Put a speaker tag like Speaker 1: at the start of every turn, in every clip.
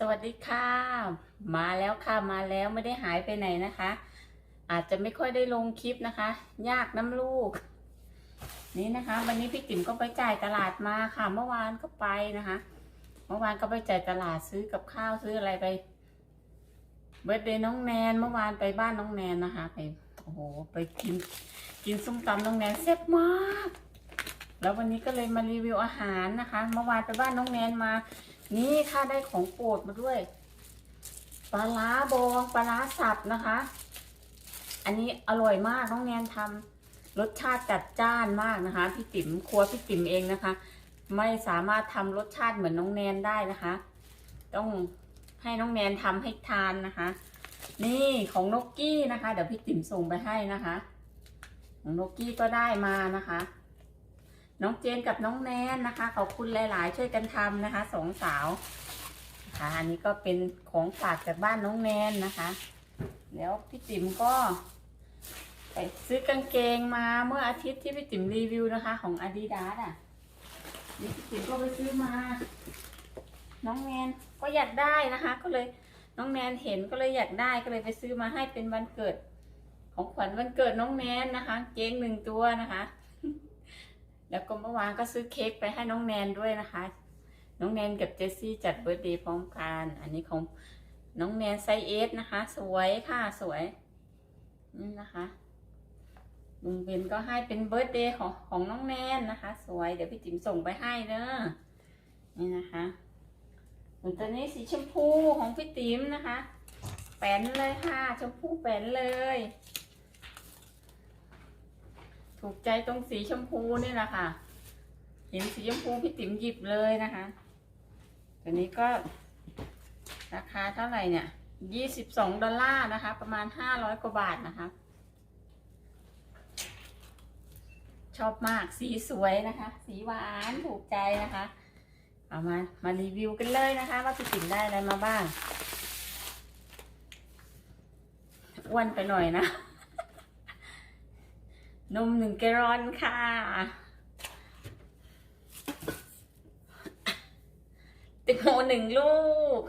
Speaker 1: สวัสดีค่ะ มาแล้วค่ะมาแล้วไม่ได้หายไปไหนนะคะ อาจจะไม่ค่อยได้ลงคลิปนะคะ ยากน้ำลูก นี่นะคะ วันนี้พี่ติ๋มก็ไปจ่ายตลาดมาค่ะ เมื่อวานก็ไปนะคะ เมื่อวานก็ไปจ่ายตลาดซื้อกับข้าวซื้ออะไรไป เบิร์ดเดย์น้องแนนเมื่อวานไปบ้านน้องแนนนะคะไปโอ้โหไปกินกินส้มตำน้องแนนแซ่บมาก แล้ววันนี้ก็เลยมารีวิวอาหารนะคะ เมื่อวานไปบ้านน้องแนนมา นี่ค่ะได้ของโปรดมาด้วย ปลาล้าบองปลาล้าสับนะคะ อันนี้อร่อยมากน้องแนนทำรสชาติจัดจ้านมากนะคะ พี่ติ๋มครัวพี่ติ๋มเองนะคะ ไม่สามารถทำรสชาติเหมือนน้องแนนได้นะคะ ต้องให้น้องแนนทำให้ทานนะคะ นี่ของนกกี้นะคะ เดี๋ยวพี่ติ๋มส่งไปให้นะคะ ของนกกี้ก็ได้มานะคะ น้องเจนกับน้องแนนนะคะ ขอบคุณหลาย ๆ ช่วยกันทำนะคะสองสาวนะคะอันนี้ก็เป็นของฝากจากบ้านน้องแนนนะคะ แล้วพี่ติ๋มก็ไปซื้อกางเกงมาเมื่ออาทิตย์ที่พี่ติ๋มรีวิวนะคะ ของ Adidas อะนี่พี่ติ๋มก็ไปซื้อมา น้องแนนก็อยากได้นะคะ ก็เลยน้องแนนเห็นก็เลยอยากได้ก็เลยไปซื้อมาให้เป็นวันเกิด ของขวัญวันเกิดน้องแนนนะคะ เกงหนึ่งตัวนะคะ แล้วก็เมื่อวานก็ซื้อเค้กไปให้น้องแนนด้วยนะคะ น้องแนนกับเจสซี่จัดเบิร์เดย์พร้อมกัน อันนี้ของน้องแนนไซส์เอสนะคะ สวยค่ะสวยนี่นะคะลุงเบนก็ให้เป็นเบิร์เดย์ของของน้องแนนนะคะ สวยเดี๋ยวพี่ติ๋มส่งไปให้เนอะนี่นะคะส่วนตัวนี้สีชมพูของพี่ติ๋มนะคะ แป้นเลยค่ะ ชมพูแป้นเลย ถูกใจตรงสีชมพูนี่แหละค่ะ เห็นสีชมพูพี่ติ๋มหยิบเลยนะคะ ตัวนี้ก็ราคาเท่าไหร่เนี่ยยี่สิบสองดอลลาร์นะคะ ประมาณห้าร้อยกว่าบาทนะคะ ชอบมากสีสวยนะคะ สีหวานถูกใจนะคะ เอามามารีวิวกันเลยนะคะ ว่าพี่ติ๋มได้อะไรมาบ้างอ้วนไปหน่อยนะ นมหนึ่งแกลอนค่ะ ติโมหนึ่งลูก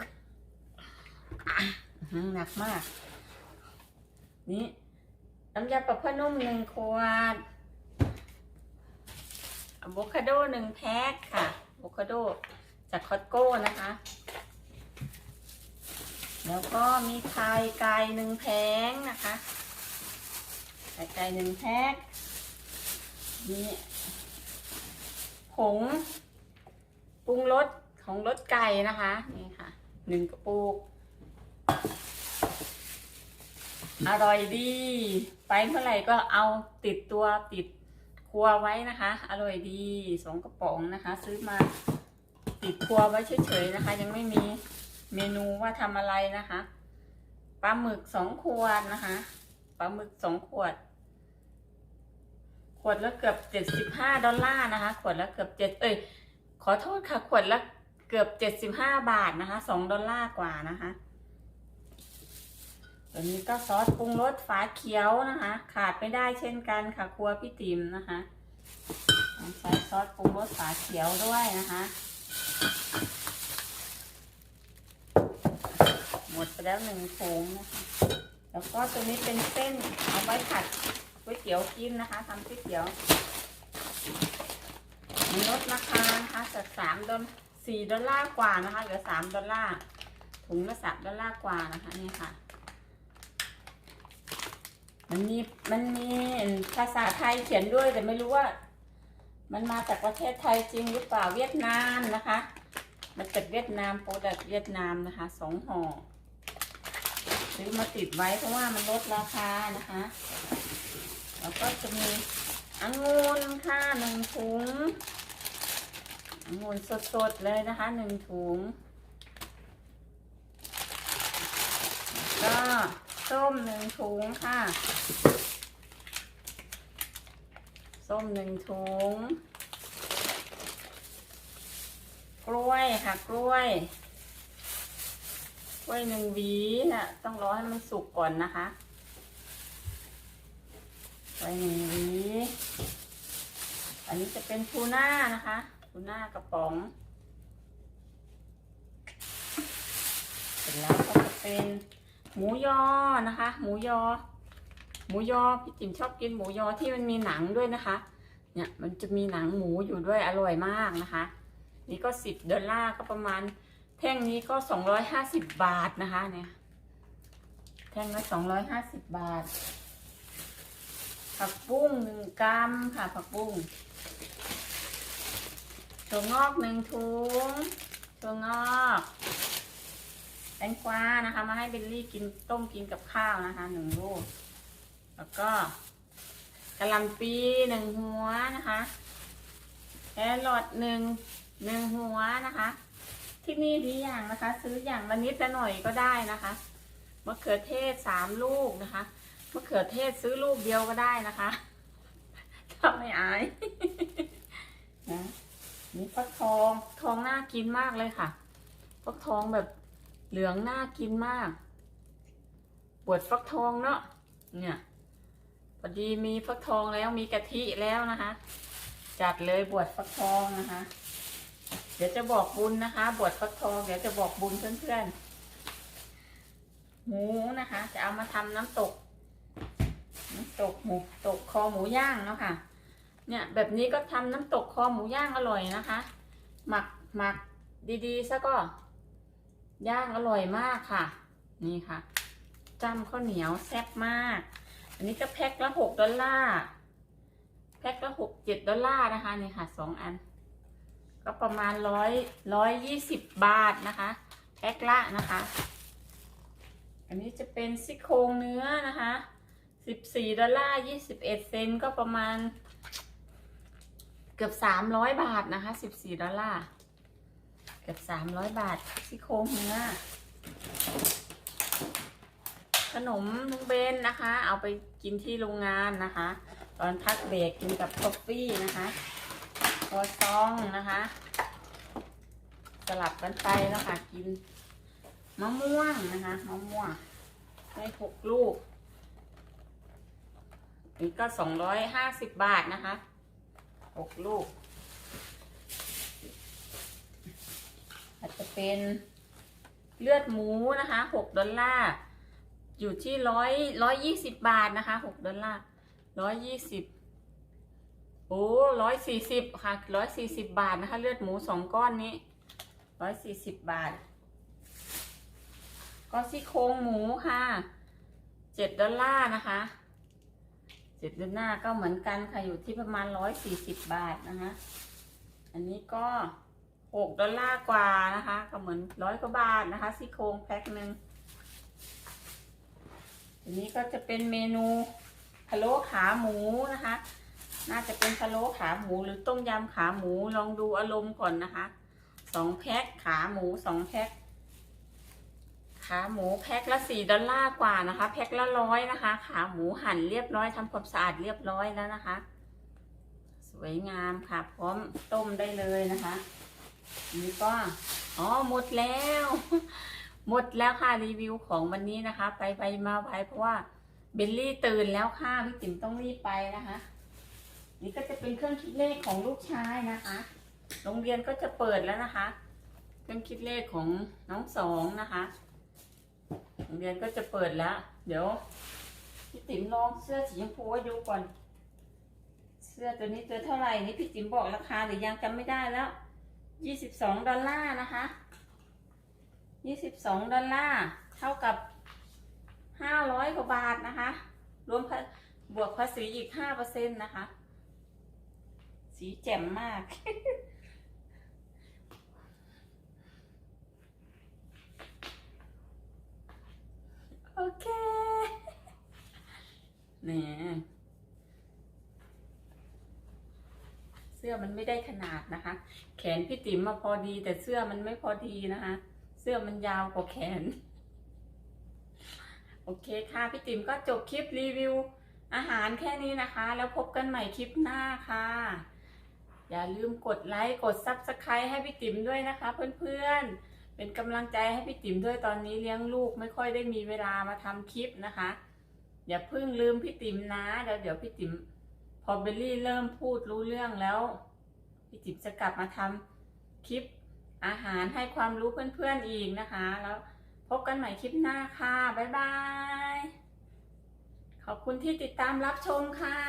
Speaker 1: หนักมาก นี่น้ำยาปรับผ้านุ่มหนึ่งขวดอะโวคาโดหนึ่งแพ็คค่ะอะโวคาโดจากคอตโก้นะคะ แล้วก็มีไข่ไก่หนึ่งแผงนะคะ ไข่ไก่หนึ่งแพ็คนี่ผงปรุงรสของรสไก่นะคะ นี่ค่ะหนึ่งกระปุก อร่อยดี ไปเมื่อไหร่ก็เอาติดตัวติดครัวไว้นะคะ อร่อยดีสองกระป๋องนะคะ ซื้อมาติดครัวไว้เฉยๆนะคะ ยังไม่มีเมนูว่าทำอะไรนะคะปลาหมึกสองขวดนะคะปลาหมึกสองขวด วดละเกือบเจ็ดสิบห้าดอลลาร์นะคะ ขวดละเกือบเจ็ดเอ้ยขอโทษค่ะ ขวดละเกือบเจ็ดสิบห้าบาทนะคะสองดอลลาร์กว่านะคะตัวนี้ก็ซอสปรุงรสฝาเขียวนะคะ ขาดไม่ได้เช่นกันค่ะครัวพี่ติ๋มนะคะใช้ซอสปรุงรสฝาเขียวด้วยนะคะ หมดไปแล้วหนึ่งถุงนะคะแล้วก็ตัวนี้เป็นเส้นเอาไว้ผัด ก๋วยเตี๋ยวกินนะคะทำก๋วยเตี๋ยวมันลดราคานะคะจากสามดอลสี่ดอลลาร์กว่านะคะเหลือสามดอลลาร์ถุงละสามดอลลาร์กว่านะคะนี่ค่ะ มันมีมันมีภาษาไทยเขียนด้วยแต่ไม่รู้ว่า มันมาจากประเทศไทยจริงหรือเปล่าเวียดนามนะคะมันจากเวียดนามโปรดักเวียดนามนะคะสองห่อซื้อมาติดไว้เพราะว่ามันลดราคานะคะ แล้วก็จะมีองุ่นค่ะหนึ่งถุงองุ่นสดๆเลยนะคะหนึ่งถุง ก็ส้มหนึ่งถุงค่ะ ส้มหนึ่งถุง กล้วยค่ะกล้วยกล้วยหนึ่งหวีน่ะต้องรอให้มันสุกก่อนนะคะ กล้วยหนึ่งหวีอันนี้จะเป็นทูน่านะคะทูน่ากระป๋อง เสร็จแล้วก็จะเป็นหมูยอนะคะ หมูยอ หมูยอพี่จิ๋มชอบกินหมูยอที่มันมีหนังด้วยนะคะ เนี่ยมันจะมีหนังหมูอยู่ด้วยอร่อยมากนะคะ นี่ก็สิบดอลลาร์ก็ประมาณ แท่งนี้ก็สองร้อยห้าสิบบาทนะคะเนี่ยแท่งละสองร้อยห้าสิบบาท ผักบุ้งหนึ่งกรัมค่ะผักบุ้งถั่วงอกหนึ่งถุงถั่วงอกแตงกวานะคะ มาให้เบลลี่กินต้มกินกับข้าวนะคะหนึ่งลูกแล้วก็กะหล่ำปีหนึ่งหัวนะคะแครอทหนึ่งหนึ่งหัวนะคะ ที่นี่ดีอย่างนะคะ ซื้ออย่างละนิดละหน่อยก็ได้นะคะมะเขือเทศสามลูกนะคะ มะเขือเทศซื้อลูกเดียวก็ได้นะคะถ้าไม่อายนะนี่ฟักทองทองน่ากินมากเลยค่ะฟักทองแบบเหลืองน่ากินมากปวดฟักทองเนาะเนี่ยพอดีมีฟักทองแล้วมีกะทิแล้วนะคะ จัดเลยบวชฟักทองนะคะ เดี๋ยวจะบอกบุญนะคะ บวชฟักทองเดี๋ยวจะบอกบุญเพื่อนๆหมูนะคะ จะเอามาทำน้ำตก ตกหมูตกคอหมูย่างเนาะค่ะ เนี่ยแบบนี้ก็ทำน้ำตกคอหมูย่างอร่อยนะคะ หมักหมักดีๆซะก็ย่างอร่อยมากค่ะ นี่ค่ะจ้ำข้าวเหนียวแซ่บมาก อันนี้ก็แพ็คละหกดอลลาร์แพ็คละหกเจ็ดดอลลาร์นะคะนี่ค่ะสองอัน ก็ประมาณร้อยร้อยยี่สิบบาทนะคะแพ็คละนะคะ อันนี้จะเป็นซี่โครงเนื้อนะคะ สิบสี่ดอลลาร์ยี่สิบเอ็ดเซนก็ประมาณ เกือบสามร้อยบาทนะคะสิบสี่ดอลลาร์เกือบสามร้อยบาทซี่โครงเนื้อขนมลุงเบนนะคะ เอาไปกินที่โรงงานนะคะ ตอนพักเบรกกินกับคอฟฟี่นะคะคอซองนะคะ สลับกันไปแล้วค่ะกินมะม่วงนะคะมะม่วงได้หกลูก นี่ก็สองร้อยห้าสิบบาทนะคะหกลูกอาจจะเป็นเลือดหมูนะคะหกดอลลาร์อยู่ที่ร้อยร้อยยี่สิบบาทนะคะหกดอลลาร์ร้อยยี่สิบโอ้ร้อยสี่สิบค่ะร้อยสี่สิบบาทนะคะ เลือดหมูสองก้อนนี้ร้อยสี่สิบบาท ก็ซี่โครงหมูค่ะเจ็ดดอลลาร์นะคะ เจ็ดดอลลาร์ก็เหมือนกันค่ะอยู่ที่ประมาณร้อยสี่สิบบาทนะคะ อันนี้ก็หกดอลลาร์กว่านะคะ ก็เหมือนร้อยกว่าบาทนะคะซี่โครงแพ็คหนึ่งอันนี้ก็จะเป็นเมนูพะโล้ขาหมูนะคะ น่าจะเป็นพะโล้ขาหมูหรือต้มยำขาหมูลองดูอารมณ์ก่อนนะคะสองแพ็คขาหมูสองแพ็ค ขาหมูแพ็คละสี่ดอลลาร์กว่านะคะ แพ็คละร้อยนะคะ ขาหมูหั่นเรียบร้อยทำความสะอาดเรียบร้อยแล้วนะคะ สวยงามค่ะ พร้อมต้มได้เลยนะคะนนี้ก็อ๋อหมดแล้ว หมดแล้วค่ะรีวิวของวันนี้นะคะ ไปไปมาไปเพราะว่าเบลลี่ตื่นแล้วค่ะพี่ติ๋มต้องรีบไปนะคะ นี่ก็จะเป็นเครื่องคิดเลขของลูกชายนะคะ โรงเรียนก็จะเปิดแล้วนะคะ เครื่องคิดเลขของน้องสองนะคะ โรงเรียนก็จะเปิดแล้ว เดี๋ยวพี่ติ๋มลองเสื้อสีชมพูให้ดูก่อน เสื้อตัวนี้ตัวเท่าไหร่นี่พี่ติ๋มบอกราคาหรือยังจำไม่ได้แล้วยี่สิบสองดอลลาร์นะคะยี่สิบสองดอลลาร์เท่ากับห้าร้อยกว่าบาทนะคะ รวมบวกภาษีอีกห้าเปอร์เซ็นต์นะคะ สีแจ่มมาก โอเค นี่เสื้อมันไม่ได้ขนาดนะคะ แขนพี่ติ๋มมาพอดี แต่เสื้อมันไม่พอดีนะคะ เสื้อมันยาวกว่าแขน โอเคค่ะ พี่ติ๋มก็จบคลิปรีวิว อาหารแค่นี้นะคะ แล้วพบกันใหม่คลิปหน้าค่ะ อย่าลืมกดไลค์ กดซับสไครต์ให้พี่ติ๋มด้วยนะคะ เพื่อนๆ เป็นกำลังใจให้พี่ติ๋มด้วยตอนนี้เลี้ยงลูกไม่ค่อยได้มีเวลามาทำคลิปนะคะ อย่าเพิ่งลืมพี่ติ๋มนะเดี๋ยวเดี๋ยวพี่ติ๋มพอเบลลี่เริ่มพูดรู้เรื่องแล้ว พี่ติ๋มจะกลับมาทำคลิปอาหารให้ความรู้เพื่อนๆอีกนะคะ แล้วพบกันใหม่คลิปหน้าค่ะ บ๊ายบาย ขอบคุณที่ติดตามรับชมค่ะ